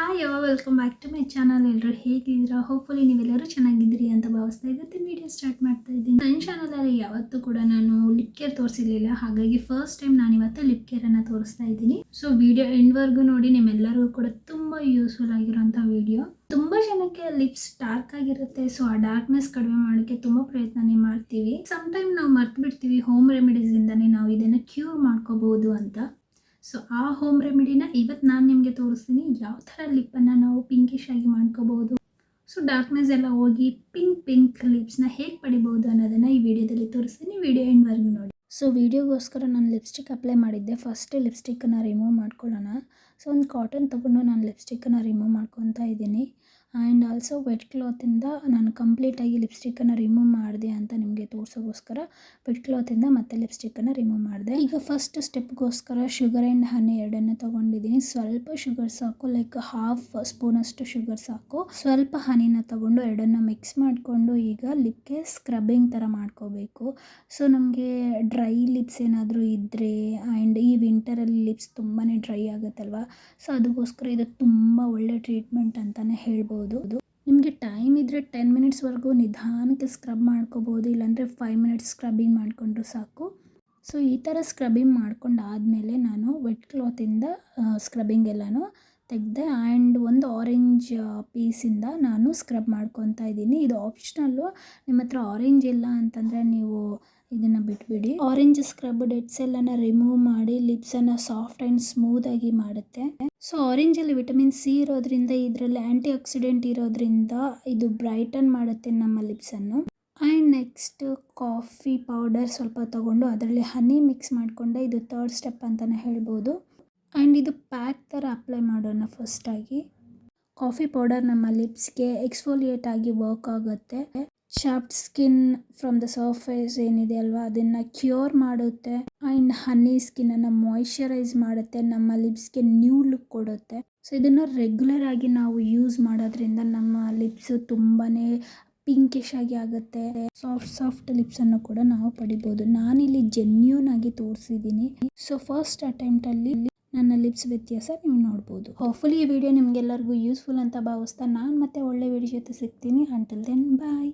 Hi ಯಾವ welcome back to my channel ಎಲ್ಲರೂ ಹೇಗಿದ್ದೀರಾ? ಹೋಪ್ಫುಲಿ ನೀವೆಲ್ಲರೂ ಚೆನ್ನಾಗಿದ್ದೀರಿ ಅಂತ ಭಾವಿಸ್ತಾ ಇವತ್ತಿನ ವಿಡಿಯೋ ಸ್ಟಾರ್ಟ್ ಮಾಡ್ತಾ ಇದ್ದೀನಿ. ನನ್ನ ಚಾನಲಲ್ಲಿ ಯಾವತ್ತೂ ಕೂಡ ನಾನು ಲಿಪ್ ಕೇರ್ ತೋರಿಸಿರ್ಲಿಲ್ಲ. ಹಾಗಾಗಿ ಫಸ್ಟ್ ಟೈಮ್ ನಾನು ಇವತ್ತು ಲಿಪ್ ಕೇರನ್ನು ತೋರಿಸ್ತಾ ಇದ್ದೀನಿ. ಸೊ ವಿಡಿಯೋ ಎಂಡ್ವರೆಗೂ ನೋಡಿ ನಿಮ್ಮೆಲ್ಲರಿಗೂ ಕೂಡ ತುಂಬ ಯೂಸ್ಫುಲ್ ಆಗಿರೋಂಥ ವಿಡಿಯೋ ತುಂಬ ಜನಕ್ಕೆ ಲಿಪ್ಸ್ ಡಾರ್ಕ್ ಆಗಿರುತ್ತೆ. ಸೊ ಆ ಡಾರ್ಕ್ನೆಸ್ ಕಡಿಮೆ ಮಾಡೋಕ್ಕೆ ತುಂಬ ಪ್ರಯತ್ನನೇ ಮಾಡ್ತೀವಿ. ಸಮ್ ಟೈಮ್ ನಾವು ಮರ್ತು ಬಿಡ್ತೀವಿ ಹೋಮ್ ಇಂದಾನೆ ನಾವು ಇದನ್ನು ಕ್ಯೂರ್ ಮಾಡ್ಕೋಬಹುದು ಅಂತ. ಸೊ ಆ ಹೋಮ್ ರೆಮಿಡಿನ ಇವತ್ತು ನಾನು ನಿಮಗೆ ತೋರಿಸ್ತೀನಿ. ಯಾವ ಥರ ಲಿಪ್ಪನ್ನು ನಾವು ಪಿಂಕಿಶ್ ಆಗಿ ಮಾಡ್ಕೋಬಹುದು ಸೊ ಡಾರ್ಕ್ನೆಸ್ ಎಲ್ಲ ಹೋಗಿ ಪಿಂಕ್ ಪಿಂಕ್ ಲಿಪ್ಸ್ನ ಹೇಗೆ ಪಡಿಬೋದು ಅನ್ನೋದನ್ನು ಈ ವಿಡಿಯೋದಲ್ಲಿ ತೋರಿಸ್ತೀನಿ. ವಿಡಿಯೋ ಎಂಡ್ವರೆಗೂ ನೋಡಿ. ಸೊ ವಿಡಿಯೋಗೋಸ್ಕರ ನಾನು ಲಿಪ್ಸ್ಟಿಕ್ ಅಪ್ಲೈ ಮಾಡಿದ್ದೆ. ಫಸ್ಟ್ ಲಿಪ್ಸ್ಟಿಕ್ಕನ್ನು ರಿಮೂವ್ ಮಾಡ್ಕೊಳ್ಳೋಣ. ಸೊ ಒಂದು ಕಾಟನ್ ತೊಗೊಂಡು ನಾನು ಲಿಪ್ಸ್ಟಿಕ್ಕನ್ನು ರಿಮೂವ್ ಮಾಡ್ಕೊತಾ ಇದ್ದೀನಿ. ಆ್ಯಂಡ್ ಆಲ್ಸೋ ವೆಟ್ ಕ್ಲಾತಿಂದ ನಾನು ಕಂಪ್ಲೀಟಾಗಿ ಲಿಪ್ಸ್ಟಿಕ್ಕನ್ನು ರಿಮೂವ್ ಮಾಡಿದೆ ಅಂತ ನಿಮಗೆ ತೋರಿಸೋಗೋಸ್ಕರ. ವೆಟ್ ಕ್ಲಾತಿಂದ ಮತ್ತೆ ಲಿಪ್ಸ್ಟಿಕ್ಕನ್ನು ರಿಮೂವ್ ಮಾಡಿದೆ. ಈಗ ಫಸ್ಟ್ ಸ್ಟೆಪ್ಗೋಸ್ಕರ ಶುಗರ್ ಆ್ಯಂಡ್ ಹನಿ ಎರಡನ್ನು ತೊಗೊಂಡಿದ್ದೀನಿ. ಸ್ವಲ್ಪ ಶುಗರ್ ಸಾಕು ಲೈಕ್ ಹಾಫ್ ಸ್ಪೂನಷ್ಟು ಶುಗರ್ ಸಾಕು. ಸ್ವಲ್ಪ ಹನಿನ ತೊಗೊಂಡು ಎರಡನ್ನು ಮಿಕ್ಸ್ ಮಾಡಿಕೊಂಡು ಈಗ ಲಿಪ್ಗೆ ಸ್ಕ್ರಬ್ಬಿಂಗ್ ಥರ ಮಾಡ್ಕೋಬೇಕು. ಸೊ ನಮಗೆ ಡ್ರೈ ಲಿಪ್ಸ್ ಏನಾದರೂ ಇದ್ದರೆ ಆ್ಯಂಡ್ ಈ ವಿಂಟರಲ್ಲಿ ಲಿಪ್ಸ್ ತುಂಬಾ ಡ್ರೈ ಆಗುತ್ತಲ್ವ? ಸೊ ಅದಕ್ಕೋಸ್ಕರ ಇದು ತುಂಬ ಒಳ್ಳೆ ಟ್ರೀಟ್ಮೆಂಟ್ ಅಂತಲೇ ಹೇಳ್ಬೋದು. ನಿಮಗೆ ಟೈಮ್ ಇದ್ದರೆ ಟೆನ್ ಮಿನಿಟ್ಸ್ವರೆಗೂ ನಿಧಾನಕ್ಕೆ ಸ್ಕ್ರಬ್ ಮಾಡ್ಕೋಬೋದು, ಇಲ್ಲಾಂದರೆ ಫೈವ್ ಮಿನಿಟ್ಸ್ ಸ್ಕ್ರಬ್ಬಿಂಗ್ ಮಾಡಿಕೊಂಡ್ರು ಸಾಕು. ಸೊ ಈ ಥರ ಸ್ಕ್ರಬ್ಬಿಂಗ್ ಮಾಡ್ಕೊಂಡು ಆದಮೇಲೆ ನಾನು ವೆಟ್ ಕ್ಲಾತಿಂದ ಸ್ಕ್ರಬ್ಬಿಂಗ್ ಎಲ್ಲನೂ ತೆಗೆದೆ ಆ್ಯಂಡ್ ಒಂದು ಆರೆಂಜ್ ಪೀಸಿಂದ ನಾನು ಸ್ಕ್ರಬ್ ಮಾಡ್ಕೊತಾ ಇದ್ದೀನಿ. ಇದು ಆಪ್ಷನಲ್ಲು ನಿಮ್ಮ ಹತ್ರ ಆರೆಂಜ್ ಇಲ್ಲ ಅಂತಂದರೆ ನೀವು ಇದನ್ನು ಬಿಟ್ಬಿಡಿ. ಆರೆಂಜ್ ಸ್ಕ್ರಬ್ ಡೆಟ್ಸ್ ಎಲ್ಲನ ರಿಮೂವ್ ಮಾಡಿ ಲಿಪ್ಸನ್ನು ಸಾಫ್ಟ್ ಆ್ಯಂಡ್ ಸ್ಮೂತಾಗಿ ಮಾಡುತ್ತೆ. ಸೊ ಆರೆಂಜಲ್ಲಿ ವಿಟಮಿನ್ ಸಿ ಇರೋದ್ರಿಂದ, ಇದರಲ್ಲಿ ಆ್ಯಂಟಿ ಆಕ್ಸಿಡೆಂಟ್ ಇರೋದ್ರಿಂದ ಇದು ಬ್ರೈಟನ್ ಮಾಡುತ್ತೆ ನಮ್ಮ ಲಿಪ್ಸನ್ನು ಆ್ಯಂಡ್ ನೆಕ್ಸ್ಟ್ ಕಾಫಿ ಪೌಡರ್ ಸ್ವಲ್ಪ ತೊಗೊಂಡು ಅದರಲ್ಲಿ ಹನಿ ಮಿಕ್ಸ್ ಮಾಡಿಕೊಂಡೆ. ಇದು ಥರ್ಡ್ ಸ್ಟೆಪ್ ಅಂತಲೇ ಹೇಳ್ಬೋದು. ಆ್ಯಂಡ್ ಇದು ಪ್ಯಾಕ್ ಥರ ಅಪ್ಲೈ ಮಾಡೋಣ ಫಸ್ಟಾಗಿ ಕಾಫಿ ಪೌಡರ್ ನಮ್ಮ ಲಿಪ್ಸ್ಗೆ ಎಕ್ಸ್ಫೋಲಿಯೇಟ್ ಆಗಿ ವರ್ಕ್ ಆಗುತ್ತೆ. Sharp skin from the surface ಏನಿದೆ ಅಲ್ವಾ, ಅದನ್ನು ಕ್ಯೂರ್ ಮಾಡುತ್ತೆ. ಆ್ಯಂಡ್ ಹನಿ ಸ್ಕಿನ್ನನ್ನು ಮಾಯಿಶ್ಚರೈಸ್ ಮಾಡುತ್ತೆ, ನಮ್ಮ ಲಿಪ್ಸ್ಗೆ ನ್ಯೂ ಲುಕ್ ಕೊಡುತ್ತೆ. ಸೊ ಇದನ್ನು ರೆಗ್ಯುಲರ್ ಆಗಿ ನಾವು ಯೂಸ್ ಮಾಡೋದ್ರಿಂದ ನಮ್ಮ ಲಿಪ್ಸು ತುಂಬಾ ಪಿಂಕಿಶ್ ಆಗಿ ಆಗುತ್ತೆ. ಸಾಫ್ಟ್ ಸಾಫ್ಟ್ ಲಿಪ್ಸನ್ನು ಕೂಡ ನಾವು ಪಡಿಬೋದು. ನಾನಿಲ್ಲಿ ಜೆನ್ಯೂನ್ ಆಗಿ ತೋರಿಸಿದ್ದೀನಿ. ಸೊ ಫಸ್ಟ್ ಅಟೆಂಪ್ಟಲ್ಲಿ ನನ್ನ ಲಿಪ್ಸ್ ವ್ಯತ್ಯಾಸ ನೀವು ನೋಡ್ಬೋದು. ಹೋಪ್ಫುಲಿ ಈ ವಿಡಿಯೋ ನಿಮಗೆಲ್ಲರಿಗೂ ಯೂಸ್ಫುಲ್ ಅಂತ ಭಾವಿಸ್ತಾ ನಾನು ಮತ್ತೆ ಒಳ್ಳೆ ವಿಡಿಯೋ ಜೊತೆ ಸಿಗ್ತೀನಿ. Until then bye